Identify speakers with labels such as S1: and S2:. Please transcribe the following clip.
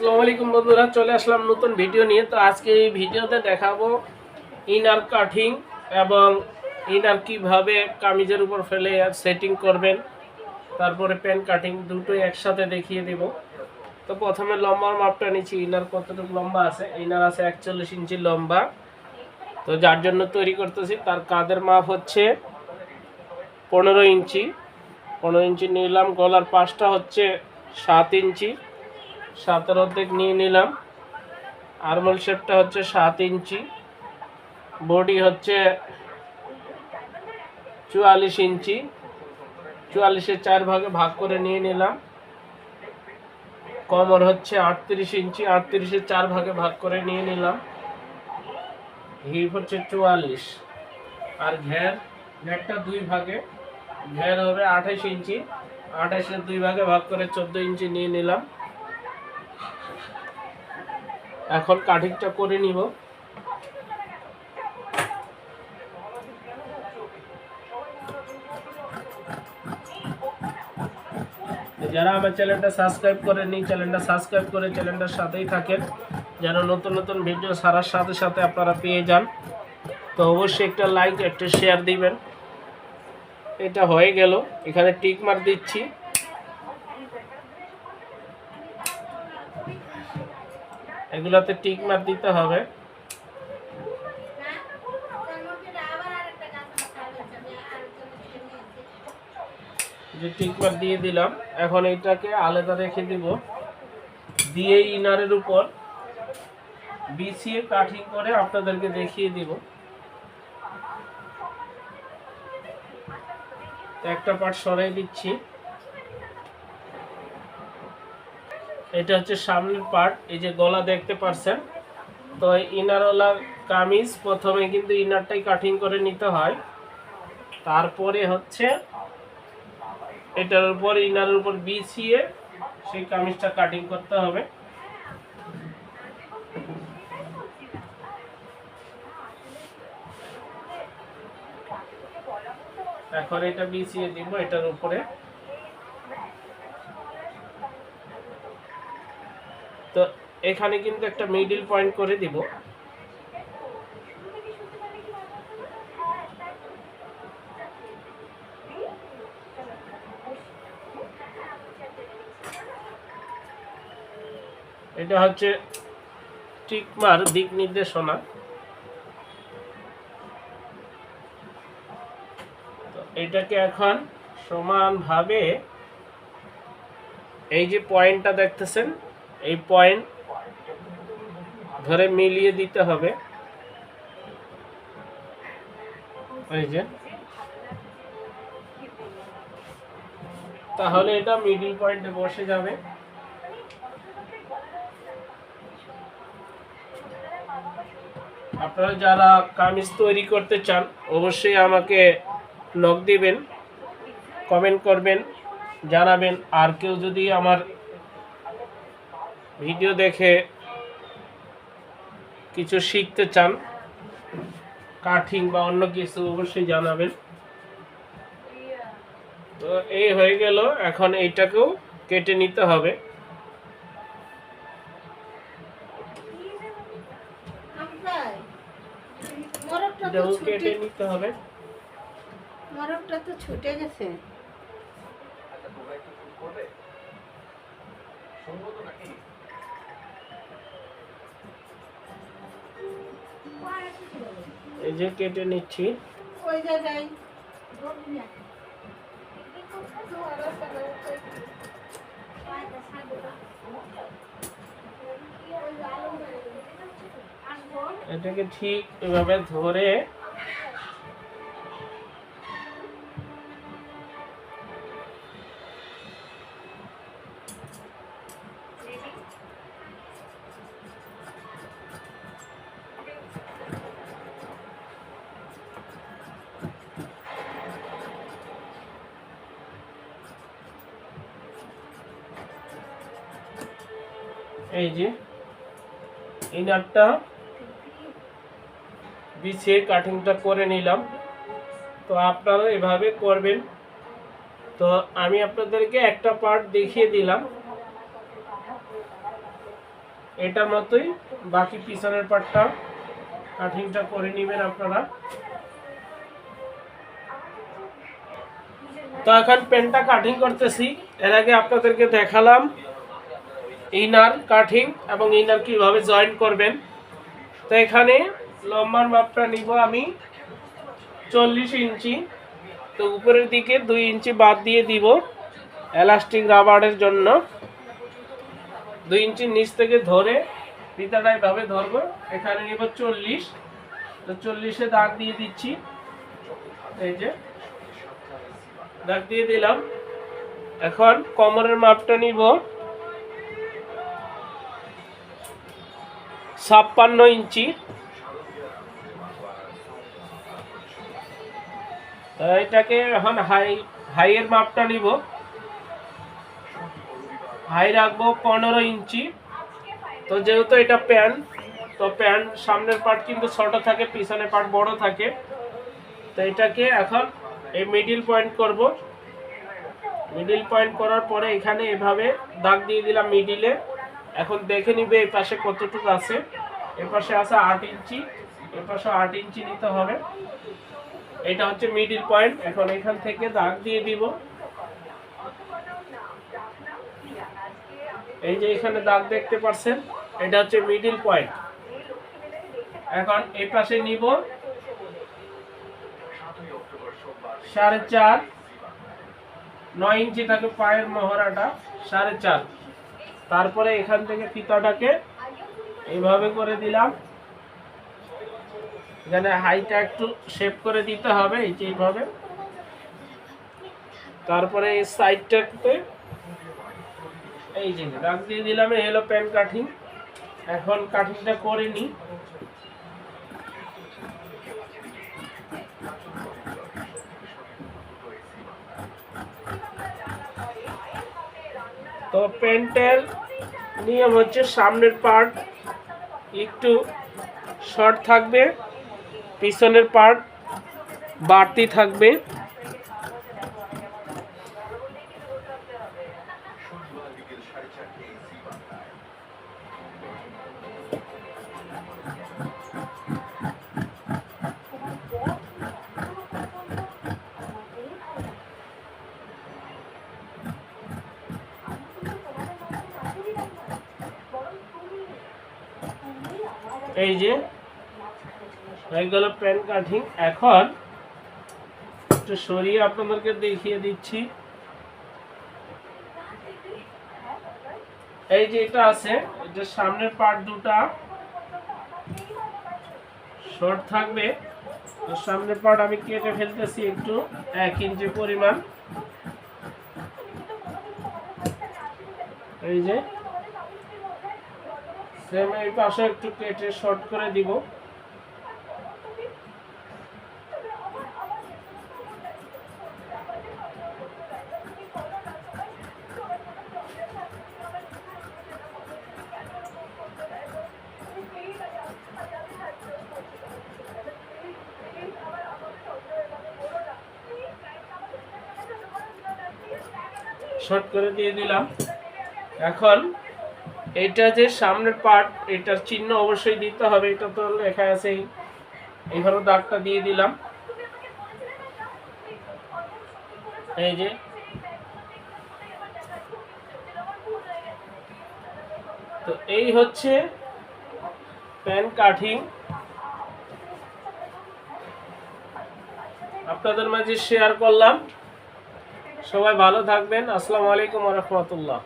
S1: আসসালামু বন্ধুরা, চলে আসলাম নতুন ভিডিও নিয়ে। তো আজকে এই ভিডিওতে দেখাবো ইনার কাটিং এবং ইনার কীভাবে কামিজের উপর ফেলে সেটিং করবেন। তারপরে প্যান কাটিং দুটোই একসাথে দেখিয়ে দেব। তো প্রথমে লম্বার মাপটা নিচ্ছি, ইনার কতটুকু লম্বা আছে? ইনার আছে একচল্লিশ ইঞ্চি লম্বা। তো যার জন্য তৈরি করতেছি, তার কাদের মাপ হচ্ছে পনেরো ইঞ্চি। পনেরো ইঞ্চি নিলাম, গলার পাশটা হচ্ছে সাত ইঞ্চি। সাতের অর্ধেক নিয়ে নিলাম। আরমল শেপটা হচ্ছে সাত ইঞ্চি। বডি হচ্ছে চুয়াল্লিশ ইঞ্চি। চুয়াল্লিশের চার ভাগে ভাগ করে নিয়ে নিলাম। কমর হচ্ছে আটত্রিশ ইঞ্চি। আটত্রিশের চার ভাগে ভাগ করে নিয়ে নিলাম। হিপ হচ্ছে চুয়াল্লিশ। আর ঘের, ঘেরটা দুই ভাগে। ঘের হবে আঠাশ ইঞ্চি। আঠাশের দুই ভাগে ভাগ করে চোদ্দ ইঞ্চি নিয়ে নিলাম। এখন কাটিংটা করে নিব। যারা আমার চ্যানেলটা সাবস্ক্রাইব করেনি চ্যানেলটা সাবস্ক্রাইব করে চ্যানেলটার সাথেই থাকেন, যেন নতুন নতুন ভিডিও সারার সাথে সাথে আপনারা পেয়ে যান। তো অবশ্যই একটা লাইক, একটা শেয়ার দিবেন। এটা হয়ে গেল। এখানে টিক মার দিচ্ছি। এগুলাতে টিক মার দিতে হবে। যে টিক মার দিয়ে দিলাম, এখন এটাকে আলাদা রেখে দিব। দিয়ে ইনারের উপর বিছিয়ে কাটিং করে আপনাদেরকে দেখিয়ে দিব। একটা পার্ট সরাই দিচ্ছি। এটা হচ্ছে সামনের পার্ট এই যে গলা দেখতে পারছেন। তো ইনারওয়ালা কামিজ, প্রথমে কিন্তু ইনারটাই কাটিং করে নিতে হয়। তারপরে হচ্ছে এটার উপর, ইনারের উপর বিছিয়ে সেই কামিজটা কাটিং করতে হবে। এখন এটা বিছিয়ে দিব এটার উপরে। তো এখানে কিন্তু একটা মিডিল পয়েন্ট করে দিব। এটা হচ্ছে টিকমার দিক নির্দেশনা। এটাকে এখন সমানভাবে এই যে পয়েন্টটা দেখতেছেন এই পয়েন্ট ধরে মিলিয়ে দিতে হবে। এই যে। তাহলে এটা মিডিল পয়েন্টে বসে যাবে। আপনারা যারা কামিজ তৈরি করতে চান, অবশ্যই আমাকে নক দিবেন কমেন্ট করবেন, জানাবেন। আর কেউ যদি আমার ভিডিও দেখে কিছু শিখতে চান কাঠিং বা অন্য কিছু অবশ্যই জানাবেন। তো এই হয়ে গেল এখন এইটাকেও কেটে নিতে হবে। কেটে নিতে হবে।
S2: মরকটা তো ছুটে গেছে।
S1: এই যে কেটে নিচ্ছি। এটাকে ঠিক এভাবে ধরে এই যে ইনারটা বিছিয়ে কাটিংটা করে নিলাম। তো আপনারা এভাবে করবেন। তো আমি আপনাদেরকে একটা পার্ট দেখিয়ে দিলাম। এটার মতোই বাকি পিছনের পার্টটা কাটিংটা করে নেবেন আপনারা। তো এখন পেনটা কাটিং করতেছি। এর আগে আপনাদেরকে দেখালাম। ইনার কাটিং এবং ইনার কীভাবে জয়েন করবেন। তো এখানে লম্বার মাপটা নিব আমি চল্লিশ ইঞ্চি। তো উপরের দিকে দুই ইঞ্চি বাদ দিয়ে দিব এলাস্টিক রাবারের জন্য। দুই ইঞ্চি নিচ থেকে ধরে ফিতাটা এভাবে ধরবো। এখানে নিব চল্লিশ। তো চল্লিশে দাগ দিয়ে দিচ্ছি। এই যে দাগ দিয়ে দিলাম। এখন কোমরের মাপটা নিব। ছাপ্পান্ন ইঞ্চি। এটাকে এখন হাই হাইয়ের মাপটা নিব। হাই রাখব পনেরো ইঞ্চি। তো যেহেতু এটা প্যান্ট, তো প্যান্ট সামনের পার্ট কিন্তু ছোট থাকে, পিছনের পার্ট বড় থাকে। তো এটাকে এখন এই মিডিল পয়েন্ট করব। মিডিল পয়েন্ট করার পরে এখানে এভাবে দাগ দিয়ে দিলাম মিডিলে এখন দেখে নিবে এই পাশে কতটুকু আছে। এ পাশে আছে আট ইঞ্চি, এ পাশে আট ইঞ্চি নিতে হবে। এটা হচ্ছে মিডিল পয়েন্ট এখন এখান থেকে দাগ দিয়ে দিব। এই যে এখানে দাগ দেখতে পাচ্ছেন, এটা হচ্ছে মিডিল পয়েন্ট এখন এই পাশে নিব সাড়ে চার, নয় ইঞ্চি থাকে পায়ের মহড়াটা, সাড়ে চার। তারপরে এখান থেকে ফিতাটাকে এইভাবে করে দিলাম। এখানে হাইটা একটু শেপ করে দিতে হবে, এই যে এইভাবে। তারপরে এই সাইডটাতে এই যে দাগ দিয়ে দিলাম, এই হলো প্যান কাটিং এখন কাটিংটা করে নিই। প্যান্টের নিয়ম হচ্ছে সামনের পার্ট একটু শর্ট থাকবে পিছনের পার্ট বাড়তি থাকবে। এই যে, হয়ে গেল প্যান কাটিং। এখন একটু সরিয়ে আপনাদেরকে দেখিয়ে দিচ্ছি। এই যে এটা আছে, এটা সামনের পার্ট দুটা। শর্ট থাকবে। তো সামনের পার্ট আমি কেটে ফেলতেছি একটু, এক ইঞ্চি পরিমাণ। এই যে সেম এই পাশে একটু কেটে শর্ট করে দিব। শর্ট করে দিয়ে দিলাম। এখন এটা যে সামনের পার্ট এটার চিহ্ন অবশ্যই দিতে হবে, এটা তো লেখা আছে। এইভাবে দাগটা দিয়ে দিলাম। এই যে। তো এই হচ্ছে প্যান কাটিং আপনাদের মাঝে শেয়ার করলাম। সবাই ভালো থাকবেন। আসসালামু আলাইকুম রহমতুল্লাহ।